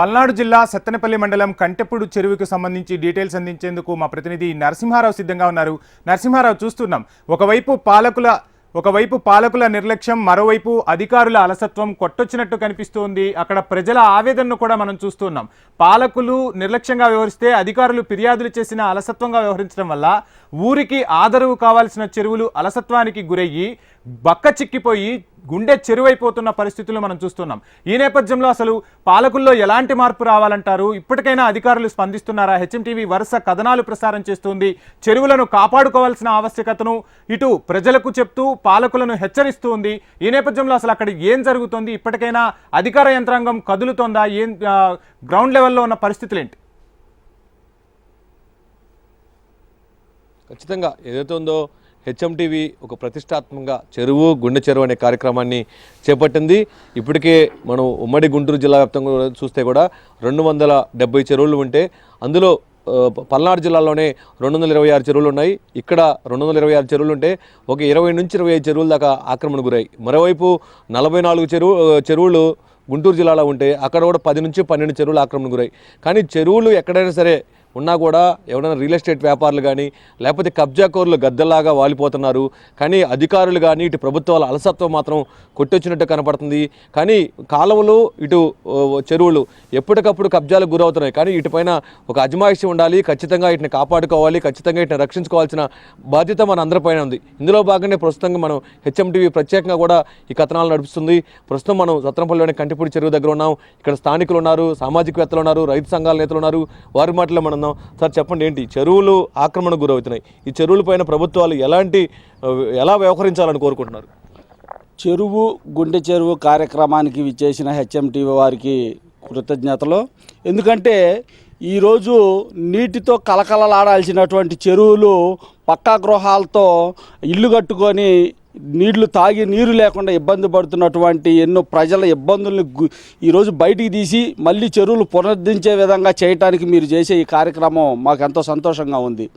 పల్నాడు జిల్లా సత్తెనపల్లి మండలం కంటెప్పుడు చెరువుకు సంబంధించి డీటెయిల్స్ అందించేందుకు మా ప్రతినిధి నరసింహారావు సిద్ధంగా ఉన్నారు. నరసింహారావు చూస్తున్నాం. ఒకవైపు పాలకుల ఒకవైపు పాలకుల నిర్లక్ష్యం మరోవైపు అధికారుల అలసత్వం కొట్టొచ్చినట్టు కనిపిస్తోంది. అక్కడ ప్రజల ఆవేదనను కూడా మనం చూస్తున్నాం. పాలకులు నిర్లక్ష్యంగా వ్యవహరిస్తే అధికారులు ఫిర్యాదులు చేసిన అలసత్వంగా వ్యవహరించడం వల్ల ఊరికి ఆదరవు కావాల్సిన చెరువులు అలసత్వానికి గురయ్యి బక్క చిక్కిపోయి గుండె చెరువైపోతున్న పరిస్థితులు మనం చూస్తున్నాం. ఈ నేపథ్యంలో అసలు పాలకుల్లో ఎలాంటి మార్పు రావాలంటారు? ఇప్పటికైనా అధికారులు స్పందిస్తున్నారా? హెచ్ఎంటీవీ వరుస కథనాలు ప్రసారం చేస్తుంది. చెరువులను కాపాడుకోవాల్సిన ఆవశ్యకతను ఇటు ప్రజలకు చెప్తూ పాలకులను హెచ్చరిస్తుంది. ఈ నేపథ్యంలో అసలు అక్కడ ఏం జరుగుతుంది? ఇప్పటికైనా అధికార యంత్రాంగం కదులుతోందా? ఏం గ్రౌండ్ లెవెల్లో ఉన్న పరిస్థితులు ఏంటి ఖచ్చితంగా ఏదైతే ఉందో హెచ్ఎంటీవీ ఒక ప్రతిష్టాత్మకంగా చెరువు గుండె చెరువు అనే కార్యక్రమాన్ని చేపట్టింది. ఇప్పటికే మనం ఉమ్మడి గుంటూరు జిల్లా వ్యాప్తంగా చూస్తే కూడా రెండు వందల డెబ్బై చెరువులు ఉంటే అందులో పల్నాడు జిల్లాలోనే రెండు వందల ఇరవై ఆరు చెరువులు ఉన్నాయి. ఇక్కడ రెండు వందల ఇరవై ఆరు చెరువులు ఉంటే ఒక ఇరవై నుంచి ఇరవై ఐదు చెరువుల దాకా ఆక్రమణ గురాయి మరోవైపు నలభై నాలుగు చెరువు చెరువులు గుంటూరు జిల్లాలో ఉంటే అక్కడ కూడా పది నుంచి పన్నెండు చెరువులు ఆక్రమణ గురాయి కానీ చెరువులు ఎక్కడైనా సరే ఉన్నా కూడా ఎవరైనా రియల్ ఎస్టేట్ వ్యాపారులు కానీ లేకపోతే కబ్జాకోరులు గద్దెలాగా వాలిపోతున్నారు. కానీ అధికారులు కానీ ఇటు ప్రభుత్వాల అలసత్వం మాత్రం కొట్టొచ్చినట్టు కనపడుతుంది. కానీ కాలువలు ఇటు చెరువులు ఎప్పటికప్పుడు కబ్జాలకు గురవుతున్నాయి. కానీ ఇటుపైన ఒక అజమాయిషి ఉండాలి ఖచ్చితంగా వీటిని కాపాడుకోవాలి ఖచ్చితంగా వీటిని రక్షించుకోవాల్సిన బాధ్యత మన అందరిపైన ఉంది. ఇందులో భాగంగానే ప్రస్తుతంగా మనం హెచ్ఎంటీవీ ప్రత్యేకంగా కూడా ఈ కథనాలు నడుపుతుంది. ప్రస్తుతం మనం సత్రంపల్లిలోని కంటిపూడి చెరువు దగ్గర ఉన్నాం. ఇక్కడ స్థానికులు ఉన్నారు సామాజికవేత్తలు ఉన్నారు రైతు సంఘాల నేతలు ఉన్నారు. వారి మాటలో మనం ఉన్నాం. సార్ చెప్పండి ఏంటి? చెరువులు ఆక్రమణకు గురవుతున్నాయి. ఈ చెరువుల పైన ప్రభుత్వాలు ఎలాంటి ఎలా వ్యవహరించాలని కోరుకుంటున్నారు? చెరువు గుండె చెరువు కార్యక్రమానికి విచ్చేసిన హెచ్ఎంటీవీ వారికి కృతజ్ఞతలు. ఎందుకంటే ఈరోజు నీటితో కలకలలాడాల్సినటువంటి చెరువులు పక్కా గృహాలతో ఇల్లు కట్టుకొని నీళ్ళు తాగి నీరు లేకుండా ఇబ్బంది పడుతున్నటువంటి ఎన్నో ప్రజల ఇబ్బందుల్ని ఈరోజు బయటికి తీసి మళ్ళీ చెరువులు పునరుద్ధరించే విధంగా చేయటానికి మీరు చేసే ఈ కార్యక్రమం మాకు ఎంతో సంతోషంగా ఉంది.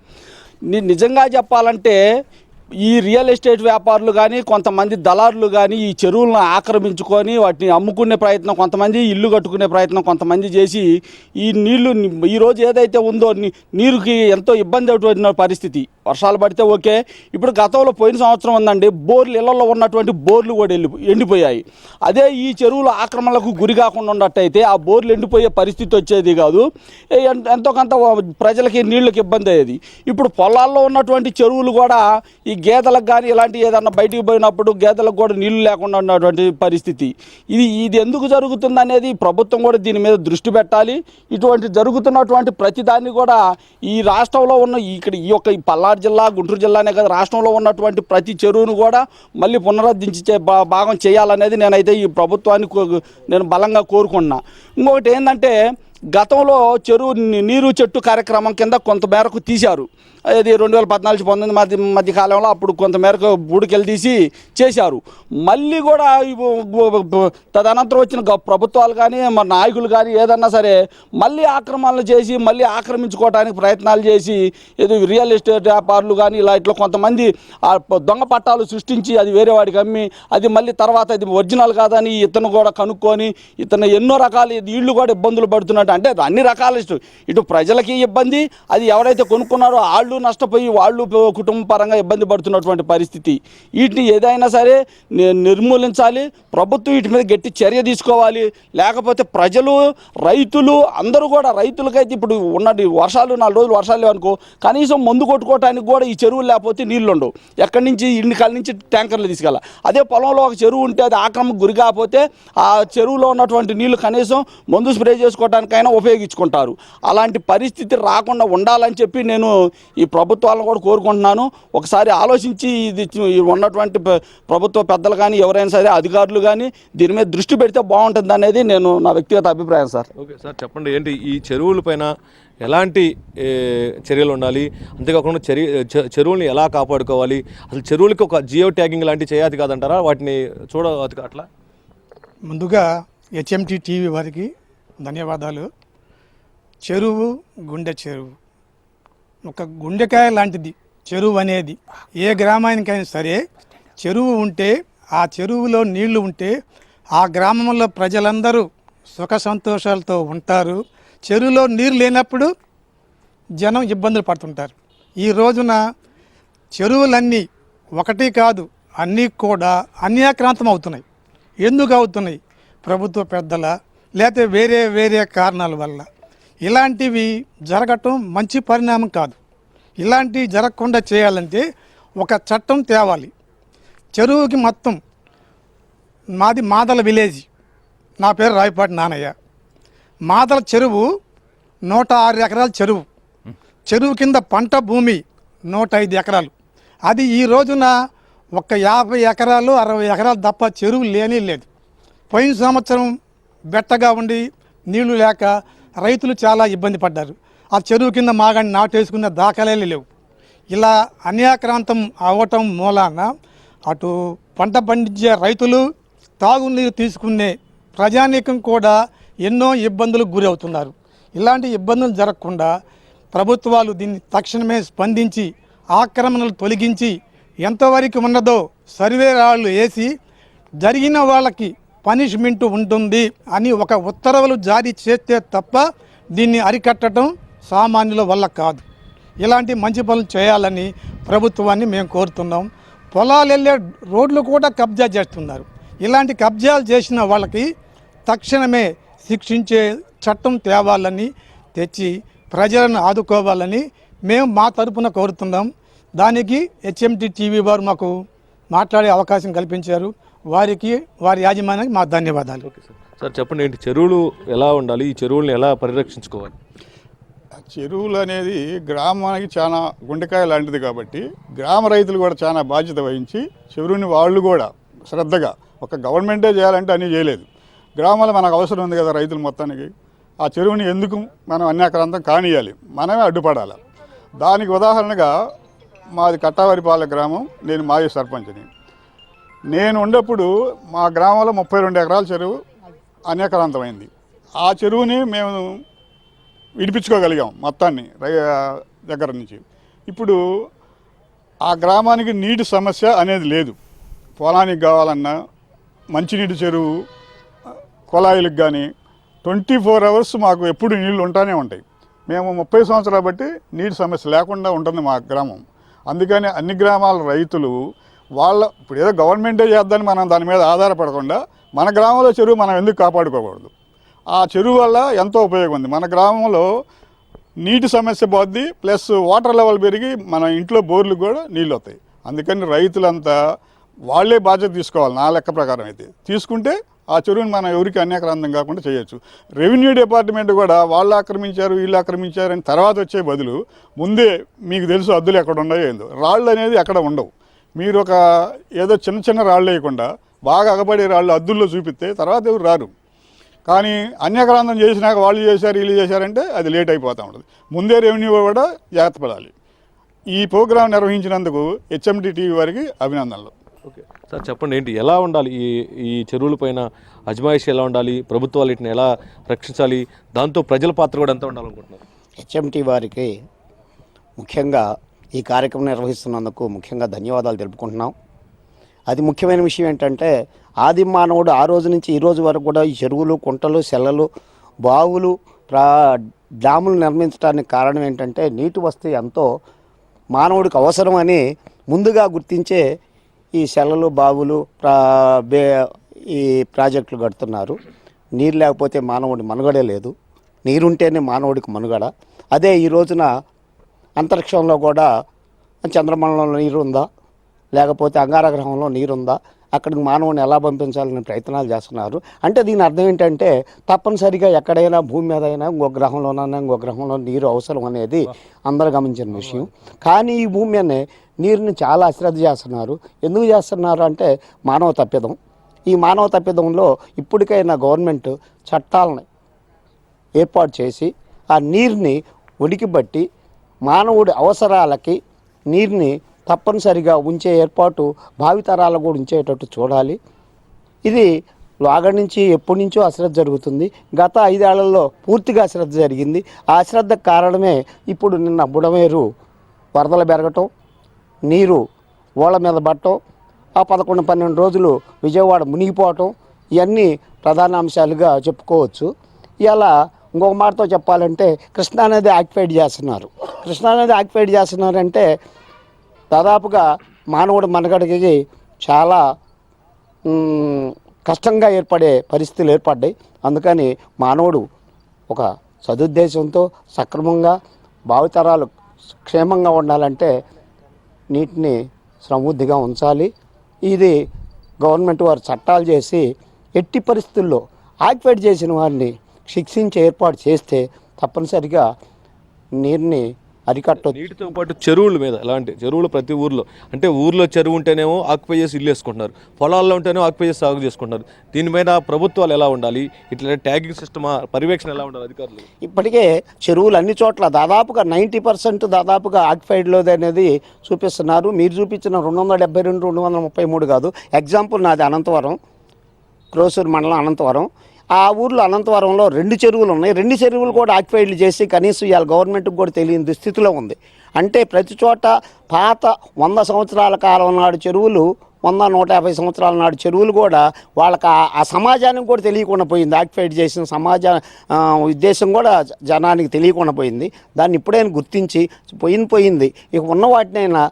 నిజంగా చెప్పాలంటే ఈ రియల్ ఎస్టేట్ వ్యాపారులు కానీ కొంతమంది దళారులు కానీ ఈ చెరువులను ఆక్రమించుకొని వాటిని అమ్ముకునే ప్రయత్నం కొంతమంది ఇల్లు కట్టుకునే ప్రయత్నం కొంతమంది చేసి ఈ నీళ్ళు ఈరోజు ఈ రోజు ఏదైతే ఉందో నీరుకి ఎంతో ఇబ్బంది అవుతున్న పరిస్థితి. వర్షాలు పడితే ఓకే. ఇప్పుడు గతంలో పోయిన సంవత్సరం ఉందండి బోర్లు ఇళ్ళలో ఉన్నటువంటి బోర్లు కూడా వెళ్ళి ఎండిపోయాయి. అదే ఈ చెరువుల ఆక్రమణలకు గురి కాకుండా ఉన్నట్టయితే ఆ బోర్లు ఎండిపోయే పరిస్థితి వచ్చేది కాదు. ఎంతో కొంత ప్రజలకి నీళ్ళకి ఇబ్బంది అయ్యేది. ఇప్పుడు పొలాల్లో ఉన్నటువంటి చెరువులు కూడా ఈ గేదెలకు కానీ ఇలాంటి ఏదన్నా బయటికి పోయినప్పుడు గేదెలకు కూడా నీళ్ళు లేకుండా ఉన్నటువంటి పరిస్థితి. ఇది ఇది ఎందుకు జరుగుతుంది అనేది ప్రభుత్వం కూడా దీని మీద దృష్టి పెట్టాలి. ఇటువంటి జరుగుతున్నటువంటి ప్రతి దాన్ని కూడా ఈ రాష్ట్రంలో ఉన్న ఇక్కడ ఈ యొక్క ఈ పల్నాడు జిల్లా గుంటూరు జిల్లానే కదా రాష్ట్రంలో ఉన్నటువంటి ప్రతి చెరువును కూడా మళ్ళీ పునరుద్ధరించే భా- భాగం చేయాలనేది నేనైతే ఈ ప్రభుత్వాన్ని కో- నేను బలంగా కోరుకున్నా ఇంకొకటి ఏంటంటే గతంలో చెరువు నీరు చెట్టు కార్యక్రమం కింద కొంత మేరకు తీశారు. అది రెండు వేల పద్నాలుగు పంతొమ్మిది మధ్య మధ్య కాలంలో అప్పుడు కొంత మేరకు బూడికెళ్ళి తీసి చేశారు. మళ్ళీ కూడా తదనంతరం వచ్చిన గ- ప్రభుత్వాలు కానీ మన నాయకులు కానీ ఏదన్నా సరే మళ్ళీ ఆక్రమణలు చేసి మళ్ళీ ఆక్రమించుకోవడానికి ప్రయత్నాలు చేసి ఏదో రియల్ ఎస్టేట్ వ్యాపారులు కానీ ఇలా ఇట్లా కొంతమంది ఆ దొంగ పట్టాలు సృష్టించి అది వేరే వాడికి అమ్మి అది మళ్ళీ తర్వాత అది ఒరిజినల్ కాదని ఇతను కూడా కనుక్కొని ఇతను ఎన్నో రకాల వీళ్ళు కూడా ఇబ్బందులు పడుతున్నట్టు అంటే అది అన్ని రకాల ఇటు ప్రజలకి ఇబ్బంది అది ఎవరైతే కొనుక్కున్నారో వాళ్ళు నష్టపోయి వాళ్ళు కుటుంబ పరంగా ఇబ్బంది పడుతున్నటువంటి పరిస్థితి. వీటిని ఏదైనా సరే ని- నిర్మూలించాలి ప్రభుత్వం వీటి మీద గట్టి చర్య తీసుకోవాలి. లేకపోతే ప్రజలు రైతులు అందరూ కూడా రైతులకైతే ఇప్పుడు ఉన్న వర్షాలు నాలుగు రోజులు వర్షాలు లేవనుకో కనీసం మందు కొట్టుకోవడానికి కూడా ఈ చెరువులు లేకపోతే నీళ్ళు ఉండవు ఎక్కడి నుంచి ఇన్ని కాళ్ళ నుంచి ట్యాంకర్లు తీసుకెళ్ళాలి. అదే పొలంలో ఒక చెరువు ఉంటే అది ఆక్రమకు గురి కాకపోతే ఆ చెరువులో ఉన్నటువంటి నీళ్ళు కనీసం మందు స్ప్రే చేసుకోవడానికైనా ఉపయోగించుకుంటారు. అలాంటి పరిస్థితి రాకుండా ఉండాలని చెప్పి నేను ఈ ప్రభుత్వాలను కూడా కోరుకుంటున్నాను. ఒకసారి ఆలోచించి ఇది ఉన్నటువంటి ప్రభుత్వ పెద్దలు కానీ ఎవరైనా సరే అధికారులు కానీ దీని మీద దృష్టి పెడితే బాగుంటుంది అనేది నేను నా వ్యక్తిగత అభిప్రాయం సార్. ఓకే సార్ చెప్పండి. ఏంటి ఈ చెరువుల పైన ఎలాంటి చర్యలు ఉండాలి? అంతేకాకుండా చెరి చెరువుల్ని ఎలా కాపాడుకోవాలి? అసలు చెరువులకి ఒక జియో ట్యాగింగ్ లాంటివి చేయాలి కాదంటారా? వాటిని చూడవచ్చు అట్లా? ముందుగా హెచ్ఎంటి టీవీ వారికి ధన్యవాదాలు. చెరువు గుండె చెరువు. ఒక గుండెకాయ లాంటిది చెరువు అనేది. ఏ గ్రామానికైనా సరే చెరువు ఉంటే ఆ చెరువులో నీళ్ళు ఉంటే ఆ గ్రామంలో ప్రజలందరూ సుఖ సంతోషాలతో ఉంటారు. చెరువులో నీరు లేనప్పుడు జనం ఇబ్బందులు పడుతుంటారు. ఈ రోజున చెరువులన్నీ ఒకటి కాదు అన్నీ కూడా అన్యాక్రాంతం అవుతున్నాయి. ఎందుకు అవుతున్నాయి? ప్రభుత్వ పెద్దల లేకపోతే వేరే వేరే కారణాల వల్ల. ఇలాంటివి జరగటం మంచి పరిణామం కాదు. ఇలాంటివి జరగకుండా చేయాలంటే ఒక చట్టం తేవాలి. చెరువుకి మొత్తం. మాది మాదల విలేజ్. నా పేరు రాయపాటి నానయ్య. మాదల చెరువు నూట ఆరు ఎకరాల చెరువు. చెరువు కింద పంట భూమి నూట ఐదు ఎకరాలు. అది ఈ రోజున ఒక యాభై ఎకరాలు అరవై ఎకరాలు తప్ప చెరువు లేనే లేదు. పోయిన సంవత్సరం బెట్టగా ఉండి నీళ్ళు లేక రైతులు చాలా ఇబ్బంది పడ్డారు. ఆ చెరువు కింద మాగాన్ని నాటేసుకున్న దాఖలేలు లేవు. ఇలా అన్యాక్రాంతం అవ్వటం మూలాన అటు పంట పండించే రైతులు తాగునీరు తీసుకునే ప్రజానీకం కూడా ఎన్నో ఇబ్బందులకు గురవుతున్నారు. ఇలాంటి ఇబ్బందులు జరగకుండా ప్రభుత్వాలు దీన్ని తక్షణమే స్పందించి ఆక్రమణలు తొలగించి ఎంతవరకు ఉన్నదో సర్వే రాళ్ళు వేసి జరిగిన వాళ్ళకి పనిష్మెంట్ ఉంటుంది అని ఒక ఉత్తర్వులు జారీ చేస్తే తప్ప దీన్ని అరికట్టడం సామాన్యుల వల్ల కాదు. ఇలాంటి మంచి పనులు చేయాలని ప్రభుత్వాన్ని మేము కోరుతున్నాం. పొలాలు వెళ్ళే రోడ్లు కూడా కబ్జా చేస్తున్నారు. ఇలాంటి కబ్జాలు చేసిన వాళ్ళకి తక్షణమే శిక్షించే చట్టం తేవాలని తెచ్చి ప్రజలను ఆదుకోవాలని మేము మా తరపున కోరుతున్నాం. దానికి హెచ్ఎండి టీవీ వారు మాకు మాట్లాడే అవకాశం కల్పించారు. వారికి వారి యాజమాన్యానికి మా ధన్యవాదాలు. Okay sir. సార్ చెప్పండి ఏంటి చెరువులు ఎలా ఉండాలి? ఈ చెరువుల్ని ఎలా పరిరక్షించుకోవాలి? చెరువులు అనేది గ్రామానికి చాలా గుండెకాయ లాంటిది కాబట్టి గ్రామ రైతులు కూడా చాలా బాధ్యత వహించి చెరువుని వాళ్ళు కూడా శ్రద్ధగా ఒక గవర్నమెంటే చేయాలంటే అన్నీ చేయలేదు. గ్రామాల్లో మనకు అవసరం ఉంది కదా రైతులు మొత్తానికి. ఆ చెరువుని ఎందుకు మనం అన్యాక్రాంతం కానియాలి మనమే అడ్డుపడాలి. దానికి ఉదాహరణగా మాది కట్టావారిపాలె గ్రామం నేను మాజీ సర్పంచ్ని. నేను ఉండేప్పుడు మా గ్రామంలో ముప్పై రెండు ఎకరాల చెరువు అనేకరాంతమైంది. ఆ చెరువుని మేము విడిపించుకోగలిగాం మొత్తాన్ని రై దగ్గర నుంచి. ఇప్పుడు ఆ గ్రామానికి నీటి సమస్య అనేది లేదు. పొలానికి కావాలన్నా మంచినీటి చెరువు కుళాయిలకు కానీ ట్వంటీ ఫోర్ అవర్స్ మాకు ఎప్పుడు నీళ్ళు ఉంటానే ఉంటాయి. మేము ముప్పై సంవత్సరాలు బట్టి నీటి సమస్య లేకుండా ఉంటుంది మా గ్రామం. అందుకని అన్ని గ్రామాల రైతులు వాళ్ళ ఇప్పుడు ఏదో గవర్నమెంటే చేద్దని మనం దాని మీద ఆధారపడకుండా మన గ్రామంలో చెరువు మనం ఎందుకు కాపాడుకోకూడదు? ఆ చెరువు వల్ల ఎంతో ఉపయోగం ఉంది. మన గ్రామంలో నీటి సమస్య పోద్ది ప్లస్ వాటర్ లెవెల్ పెరిగి మన ఇంట్లో బోర్లు కూడా నీళ్ళు వస్తాయి. అందుకని రైతులంతా వాళ్ళే బాధ్యత తీసుకోవాలి నా లెక్క ప్రకారం అయితే. తీసుకుంటే ఆ చెరువుని మనం ఎవరికి అన్యాక్రాంతం కాకుండా చేయొచ్చు. రెవెన్యూ డిపార్ట్మెంట్ కూడా వాళ్ళు ఆక్రమించారు వీళ్ళు ఆక్రమించారు అని తర్వాత వచ్చే బదులు ముందే మీకు తెలుసు అద్దులు ఎక్కడ ఉన్నాయో ఏందో. రాళ్ళు అనేది ఎక్కడ ఉండవు. మీరు ఒక ఏదో చిన్న చిన్న రాళ్ళు వేయకుండా బాగా అగపడే రాళ్ళు అద్దుల్లో చూపిస్తే తర్వాత ఎవరు రారు. కానీ అన్యక్రాంతం చేసినాక వాళ్ళు చేశారు వీళ్ళు చేశారంటే అది లేట్ అయిపోతూ ఉంటుంది. ముందే రెవెన్యూ కూడా జాగ్రత్త పడాలి. ఈ ప్రోగ్రాం నిర్వహించినందుకు హెచ్ఎండి టీవీ వారికి అభినందనలు. ఓకే. సార్ చెప్పండి ఏంటి ఎలా ఉండాలి? ఈ ఈ చెరువుల పైన అజమాయిషి ఎలా ఉండాలి? ప్రభుత్వాలు వీటిని ఎలా రక్షించాలి? దాంతో ప్రజల పాత్ర కూడా ఎంత ఉండాలనుకుంటున్నారు? హెచ్ఎంటి వారికి ముఖ్యంగా ఈ కార్యక్రమం నిర్వహిస్తున్నందుకు ముఖ్యంగా ధన్యవాదాలు తెలుపుకుంటున్నాం. అది ముఖ్యమైన విషయం ఏంటంటే ఆది మానవుడు ఆ రోజు నుంచి ఈ రోజు వరకు కూడా ఈ చెరువులు కుంటలు సెల్లలు బావులు ప్రా డ్యాములు నిర్మించడానికి కారణం ఏంటంటే నీటి వస్తే ఎంతో మానవుడికి అవసరమని ముందుగా గుర్తించే ఈ సెల్లలు బావులు ప్రా బే ఈ ప్రాజెక్టులు కడుతున్నారు. నీరు లేకపోతే మానవుడి మనుగడే లేదు. నీరుంటేనే మానవుడికి మనుగడ. అదే ఈ రోజున అంతరిక్షంలో కూడా చంద్రమండలంలో నీరు ఉందా లేకపోతే అంగారగ్రహంలో నీరుందా? అక్కడికి మానవుని ఎలా పంపించాలని ప్రయత్నాలు చేస్తున్నారు? అంటే దీని అర్థం ఏంటంటే తప్పనిసరిగా ఎక్కడైనా భూమి మీద అయినా ఇంకో గ్రహంలోనైనా ఇంకో గ్రహంలో నీరు అవసరం అనేది అందరూ గమనించిన విషయం. కానీ ఈ భూమి అనే నీరుని చాలా అశ్రద్ధ చేస్తున్నారు. ఎందుకు చేస్తున్నారు అంటే మానవ తప్పిదం. ఈ మానవ తప్పిదంలో ఇప్పటికైనా గవర్నమెంట్ చట్టాలని ఏర్పాటు చేసి ఆ నీరుని ఉడికిబట్టి మానవుడి అవసరాలకి నీరుని తప్పనిసరిగా ఉంచే ఏర్పాటు భావితరాలకు కూడా ఉంచేటట్టు చూడాలి. ఇది లాగడి నుంచి ఎప్పటి నుంచో అశ్రద్ధ జరుగుతుంది. గత ఐదేళ్ళలో పూర్తిగా అశ్రద్ధ జరిగింది. ఆ అశ్రద్ధ కారణమే ఇప్పుడు నిన్న బుడమేరు వరదలు పెరగటం నీరు ఓళ్ళ మీద పట్టడం ఆ పదకొండు పన్నెండు రోజులు విజయవాడ మునిగిపోవటం ఇవన్నీ ప్రధాన అంశాలుగా చెప్పుకోవచ్చు. ఇలా ఇంకొక మాటతో చెప్పాలంటే కృష్ణానది యాక్టివేట్ చేస్తున్నారు. కృష్ణానది యాక్టివేట్ చేస్తున్నారంటే దాదాపుగా మానవుడు మనుగడకి చాలా కష్టంగా ఏర్పడే పరిస్థితులు ఏర్పడ్డాయి. అందుకని మానవుడు ఒక సదుద్దేశంతో సక్రమంగా భావితరాలు క్షేమంగా ఉండాలంటే నీటిని సమృద్ధిగా ఉంచాలి. ఇది గవర్నమెంట్ వారు చట్టాలు చేసి ఎట్టి పరిస్థితుల్లో ఆక్యుపేట్ చేసిన వారిని శిక్షించి ఏర్పాటు చేస్తే తప్పనిసరిగా నీరుని అరికట్టొచ్చు నీటితో పాటు చెరువుల మీద ఎలాంటి చెరువులు ప్రతి ఊర్లో. అంటే ఊర్లో చెరువు ఉంటేనేమో ఆక్యుపై చేసి ఇల్లు వేసుకుంటున్నారు. పొలాల్లో ఉంటేనేమో ఆక్యుపై చేసి సాగు చేసుకుంటున్నారు. దీనిపైన ప్రభుత్వాలు ఎలా ఉండాలి? ఇట్లా ట్యాగింగ్ సిస్టమ్? పర్యవేక్షణ ఎలా ఉండాలి అధికారులు? ఇప్పటికే చెరువులు అన్ని చోట్ల దాదాపుగా నైంటీ పర్సెంట్ దాదాపుగా ఆక్యుపైడ్లోది అనేది చూపిస్తున్నారు. మీరు చూపించిన రెండు వందల డెబ్బై రెండు రెండు వందల ముప్పై మూడు కాదు. ఎగ్జాంపుల్ నాది అనంతవరం. క్రోసూరు మండలం అనంతవరం. ఆ ఊర్లో అనంతవరంలో రెండు చెరువులు ఉన్నాయి. రెండు చెరువులు కూడా ఆక్యుపైడ్లు చేసి కనీసం ఇవాళ గవర్నమెంట్కి కూడా తెలియని దుస్థితిలో ఉంది. అంటే ప్రతి చోట పాత వంద సంవత్సరాల కాలం నాడు చెరువులు వంద నూట యాభై సంవత్సరాల నాడు చెరువులు కూడా వాళ్ళకి ఆ- సమాజానికి కూడా తెలియకుండా పోయింది. ఆక్యుపైడ్ చేసిన సమాజ ఉద్దేశం కూడా జనానికి తెలియకుండా పోయింది. దాన్ని ఇప్పుడైనా గుర్తించి పోయింది పోయింది. ఇక ఉన్న వాటినైనా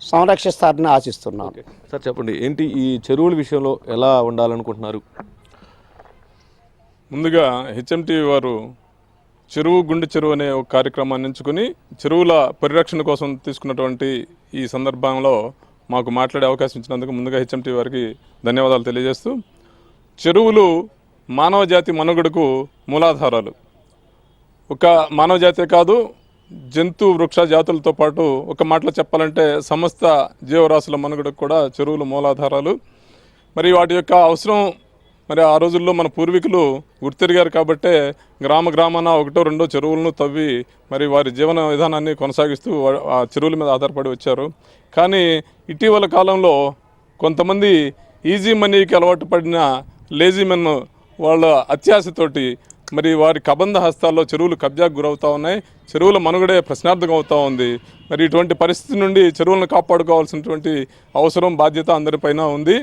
సంరక్షిస్తారని ఆశిస్తున్నాను. సార్ చెప్పండి. ఏంటి ఈ చెరువుల విషయంలో ఎలా ఉండాలనుకుంటున్నారు? ముందుగా హెచ్ఎంటీవీ వారు చెరువు గుండె చెరువు అనే ఒక కార్యక్రమాన్ని ఎంచుకుని చెరువుల పరిరక్షణ కోసం తీసుకున్నటువంటి ఈ సందర్భంలో మాకు మాట్లాడే అవకాశం ఇచ్చినందుకు ముందుగా హెచ్ఎంటీ వారికి ధన్యవాదాలు తెలియజేస్తూ చెరువులు మానవ జాతి మనుగడకు మూలాధారాలు. ఒక మానవ జాతే కాదు జంతు వృక్ష జాతులతో పాటు ఒక మాటలో చెప్పాలంటే సమస్త జీవరాశుల మనుగడకు కూడా చెరువులు మూలాధారాలు. మరి వాటి యొక్క అవసరం మరి ఆ రోజుల్లో మన పూర్వీకులు గుర్తిరిగారు కాబట్టే గ్రామ గ్రామాన ఒకటో రెండో చెరువులను తవ్వి మరి వారి జీవన విధానాన్ని కొనసాగిస్తూ ఆ చెరువుల మీద ఆధారపడి వచ్చారు. కానీ ఇటీవల కాలంలో కొంతమంది ఈజీ మనీకి అలవాటు పడిన లేజీ మెన్ వాళ్ళ అత్యాశతోటి మరి వారి కబంధ హస్తాల్లో చెరువులు కబ్జాకు గురవుతూ ఉన్నాయి. చెరువుల మనుగడే ప్రశ్నార్థకం అవుతూ ఉంది. మరి ఇటువంటి పరిస్థితి నుండి చెరువులను కాపాడుకోవాల్సినటువంటి అవసరం బాధ్యత అందరిపైన ఉంది.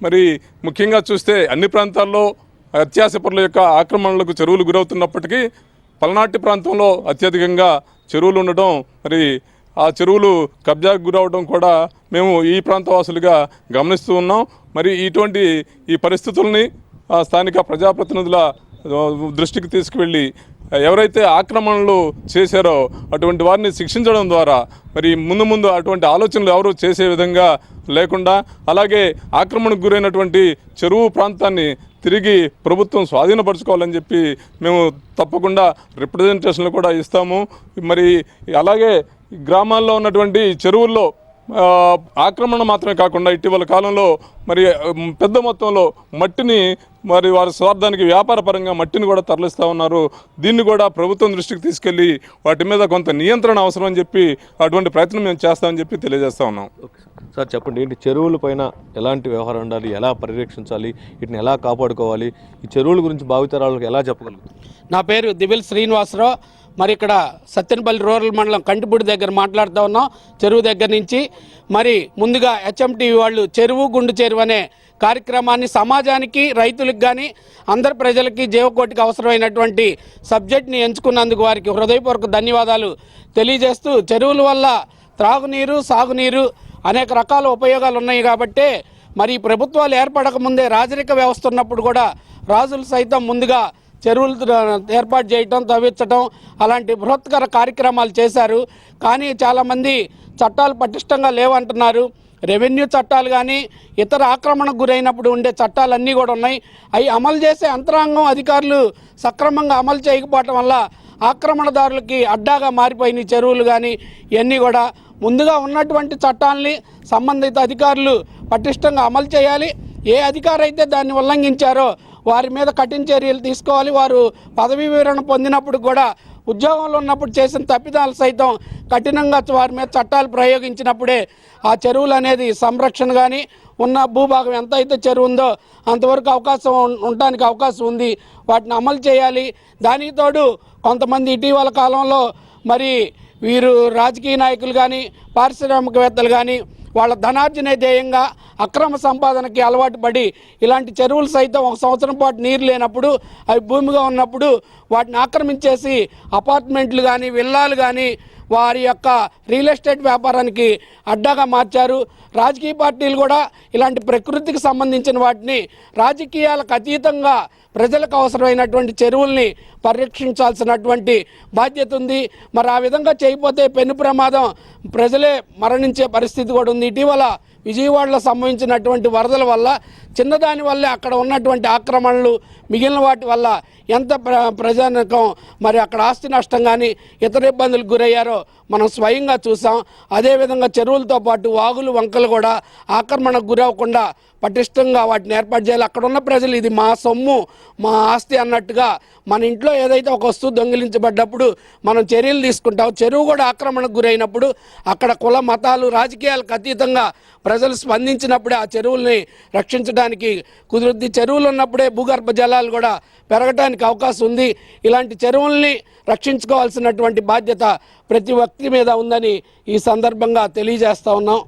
మరి ముఖ్యంగా చూస్తే అన్ని ప్రాంతాల్లో అత్యాసపరుల యొక్క ఆక్రమణలకు చెరువులు గురవుతున్నప్పటికీ పల్నాటి ప్రాంతంలో అత్యధికంగా చెరువులు ఉండడం మరి ఆ చెరువులు కబ్జాకు గురవడం కూడా మేము ఈ ప్రాంతవాసులుగా గమనిస్తూ ఉన్నాం. మరి ఇటువంటి ఈ పరిస్థితుల్ని ఆ, స్థానిక ప్రజాప్రతినిధుల దృష్టికి తీసుకువెళ్ళి ఎవరైతే ఆక్రమణలు చేశారో అటువంటి వారిని శిక్షించడం ద్వారా మరి ముందు ముందు అటువంటి ఆలోచనలు ఎవరు చేసే విధంగా లేకుండా అలాగే ఆక్రమణకు గురైనటువంటి చెరువు ప్రాంతాన్ని తిరిగి ప్రభుత్వం స్వాధీనపరచుకోవాలని చెప్పి మేము తప్పకుండా రిప్రజెంటేషన్లు కూడా ఇస్తాము. మరి అలాగే గ్రామాల్లో ఉన్నటువంటి చెరువుల్లో ఆక్రమణ మాత్రమే కాకుండా ఇటీవల కాలంలో మరి పెద్ద మొత్తంలో మట్టిని మరి వారి స్వార్థానికి వ్యాపార పరంగా మట్టిని కూడా తరలిస్తూ ఉన్నారు. దీన్ని కూడా ప్రభుత్వం దృష్టికి తీసుకెళ్ళి వాటి మీద కొంత నియంత్రణ అవసరం అని చెప్పి అటువంటి ప్రయత్నం మేము చేస్తామని చెప్పి తెలియజేస్తా ఉన్నాం. ఓకే. సార్. సార్ చెప్పండి. ఏంటి? చెరువుల పైన ఎలాంటి వ్యవహారం ఉండాలి? ఎలా పరిరక్షించాలి? వీటిని ఎలా కాపాడుకోవాలి? ఈ చెరువుల గురించి భావితరాలకు ఎలా చెప్పగలుగుతారు? నా పేరు దిబిల్ శ్రీనివాసరావు. మరి ఇక్కడ సత్యనపల్లి రూరల్ మండలం కంటిపూడి దగ్గర మాట్లాడుతూ ఉన్నాం. చెరువు దగ్గర నుంచి మరి ముందుగా హెచ్ఎంటీవీ వాళ్ళు చెరువు గుండు చెరువు అనే కార్యక్రమాన్ని సమాజానికి రైతులకు కానీ అందరి ప్రజలకి జీవకోటికి అవసరమైనటువంటి సబ్జెక్ట్ని ఎంచుకున్నందుకు వారికి హృదయపూర్వక ధన్యవాదాలు తెలియజేస్తూ చెరువుల వల్ల త్రాగునీరు సాగునీరు అనేక రకాల ఉపయోగాలు ఉన్నాయి కాబట్టే మరి ప్రభుత్వాలు ఏర్పడక ముందే రాజరిక వ్యవస్థ ఉన్నప్పుడు కూడా రాజులు సైతం ముందుగా చెరువులు ఏర్పాటు చేయటం తవ్వించటం అలాంటి బృహత్కర కార్యక్రమాలు చేశారు. కానీ చాలామంది చట్టాలు పటిష్టంగా లేవంటున్నారు. రెవెన్యూ చట్టాలు కానీ ఇతర ఆక్రమణకు గురైనప్పుడు ఉండే చట్టాలన్నీ కూడా ఉన్నాయి. అవి అమలు చేసే యంత్రాంగం అధికారులు సక్రమంగా అమలు చేయకపోవటం వల్ల ఆక్రమణదారులకి అడ్డాగా మారిపోయిన చెరువులు కానీ ఇవన్నీ కూడా ముందుగా ఉన్నటువంటి చట్టాలని సంబంధిత అధికారులు పటిష్టంగా అమలు చేయాలి. ఏ అధికారైతే దాన్ని ఉల్లంఘించారో వారి మీద కఠిన చర్యలు తీసుకోవాలి. వారు పదవీ వివరణ పొందినప్పుడు కూడా ఉద్యోగంలో ఉన్నప్పుడు చేసిన తప్పిదాలు సైతం కఠినంగా వారి మీద చట్టాలు ప్రయోగించినప్పుడే ఆ చెరువులు అనేది సంరక్షణ కానీ ఉన్న భూభాగం ఎంత అయితే చెరువు ఉందో అంతవరకు అవకాశం ఉండడానికి అవకాశం ఉంది. వాటిని అమలు చేయాలి. దానికి తోడు కొంతమంది ఇటీవల కాలంలో మరి వీరు రాజకీయ నాయకులు కానీ పారిశ్రామికవేత్తలు కానీ వాళ్ళ ధనార్జన ధ్యేయంగా అక్రమ సంపాదనకి అలవాటు పడి ఇలాంటి చెరువులు సైతం ఒక సంవత్సరం పాటు నీరు లేనప్పుడు అవి భూమిగా ఉన్నప్పుడు వాటిని ఆక్రమించేసి అపార్ట్మెంట్లు కానీ విల్లాలు కానీ వారి యొక్క రియల్ ఎస్టేట్ వ్యాపారానికి అడ్డాగా మార్చారు. రాజకీయ పార్టీలు కూడా ఇలాంటి ప్రకృతికి సంబంధించిన వాటిని రాజకీయాలకు అతీతంగా ప్రజలకు అవసరమైనటువంటి చెరువుల్ని పరిరక్షించాల్సినటువంటి బాధ్యత ఉంది. మరి ఆ విధంగా చేయకపోతే పెను ప్రమాదం ప్రజలే మరణించే పరిస్థితి కూడా ఉంది. ఇటీవల విజయవాడలో సంభవించినటువంటి వరదల వల్ల చిన్నదాని వల్లే అక్కడ ఉన్నటువంటి ఆక్రమణలు మిగిలిన వాటి వల్ల ఎంత ప్ర ప్రజానికం మరి అక్కడ ఆస్తి నష్టం కానీ ఇతర ఇబ్బందులకు గురయ్యారో మనం స్వయంగా చూసాం. అదేవిధంగా చెరువులతో పాటు వాగులు వంకలు కూడా ఆక్రమణకు గురవ్వకుండా పటిష్టంగా వాటిని ఏర్పాటు చేయాలి. అక్కడ ఉన్న ప్రజలు ఇది మా సొమ్ము మా ఆస్తి అన్నట్టుగా మన ఇంట్లో ఏదైతే ఒక వస్తువు దొంగిలించబడ్డప్పుడు మనం చర్యలు తీసుకుంటాం. చెరువు కూడా ఆక్రమణకు గురైనప్పుడు అక్కడ కుల మతాలు రాజకీయాలకు అతీతంగా ప్రజలు స్పందించినప్పుడే ఆ చెరువుల్ని రక్షించడానికి కుదురుద్ది. చెరువులు ఉన్నప్పుడే భూగర్భ జలాలు కూడా పెరగడానికి అవకాశం ఉంది. ఇలాంటి చెరువుల్ని రక్షించుకోవాల్సినటువంటి బాధ్యత ప్రతి వ్యక్తి మీద ఉందని ఈ సందర్భంగా తెలియజేస్తా ఉన్నాం.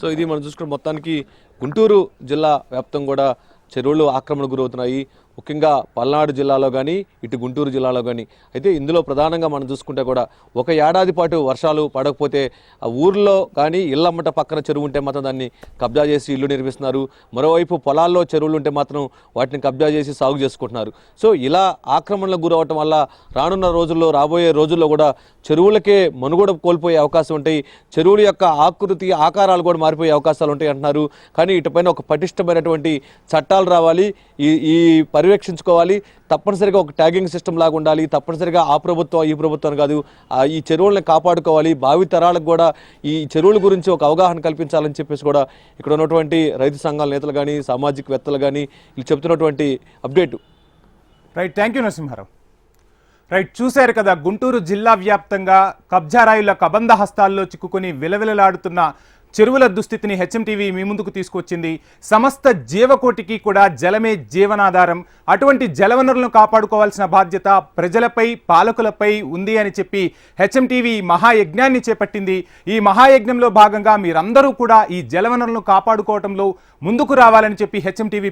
సో ఇది మనం చూసుకున్న మొత్తానికి గుంటూరు జిల్లా వ్యాప్తం కూడా చెరువులు ఆక్రమణ గురవుతున్నాయి. ముఖ్యంగా పల్నాడు జిల్లాలో కానీ ఇటు గుంటూరు జిల్లాలో కానీ అయితే ఇందులో ప్రధానంగా మనం చూసుకుంటే కూడా ఒక ఏడాది పాటు వర్షాలు పడకపోతే ఆ ఊర్లో కానీ ఇళ్ళమ్మట పక్కన చెరువు ఉంటే మాత్రం దాన్ని కబ్జా చేసి ఇల్లు నిర్మిస్తున్నారు. మరోవైపు పొలాల్లో చెరువులు ఉంటే మాత్రం వాటిని కబ్జా చేసి సాగు చేసుకుంటున్నారు. సో ఇలా ఆక్రమణలకు గురవటం వల్ల రానున్న రోజుల్లో రాబోయే రోజుల్లో కూడా చెరువులకే మనుగడ కోల్పోయే అవకాశం ఉంటాయి. చెరువుల యొక్క ఆకృతి ఆకారాలు కూడా మారిపోయే అవకాశాలు ఉంటాయి అంటున్నారు. కానీ ఇటుపైన ఒక పటిష్టమైనటువంటి చట్టాలు రావాలి. ఈ ఈ పర్యవేక్షించుకోవాలి. తప్పనిసరిగా ఒక ట్యాగింగ్ సిస్టమ్ లాగా ఉండాలి. తప్పనిసరిగా ఆ ప్రభుత్వం ఈ ప్రభుత్వం కాదు ఈ చెరువులను కాపాడుకోవాలి. భావి తరాలకు కూడా ఈ చెరువుల గురించి ఒక అవగాహన కల్పించాలని చెప్పేసి కూడా ఇక్కడ ఉన్నటువంటి రైతు సంఘాల నేతలు కానీ సామాజికవేత్తలు కానీ వీళ్ళు చెప్తున్నటువంటి update. Right thank you Narasimharao. Right చూశారు కదా గుంటూరు జిల్లా వ్యాప్తంగా కబ్జారాయుల కబంధ హస్తాల్లో చిక్కుకొని విలవిలలాడుతున్న చెరువుల దుస్థితిని హెచ్ఎంటీవీ మీ ముందుకు తీసుకొచ్చింది సమస్త జీవకోటికి కూడా జలమే జీవనాధారం. అటువంటి జలవనరులను కాపాడుకోవాల్సిన బాధ్యత ప్రజలపై పాలకులపై ఉంది అని చెప్పి హెచ్ఎంటీవీ మహాయజ్ఞాన్ని చేపట్టింది. ఈ మహాయజ్ఞంలో భాగంగా మీరందరూ కూడా ఈ జలవనరులను కాపాడుకోవటంలో ముందుకు రావాలని చెప్పి హెచ్ఎంటీవీ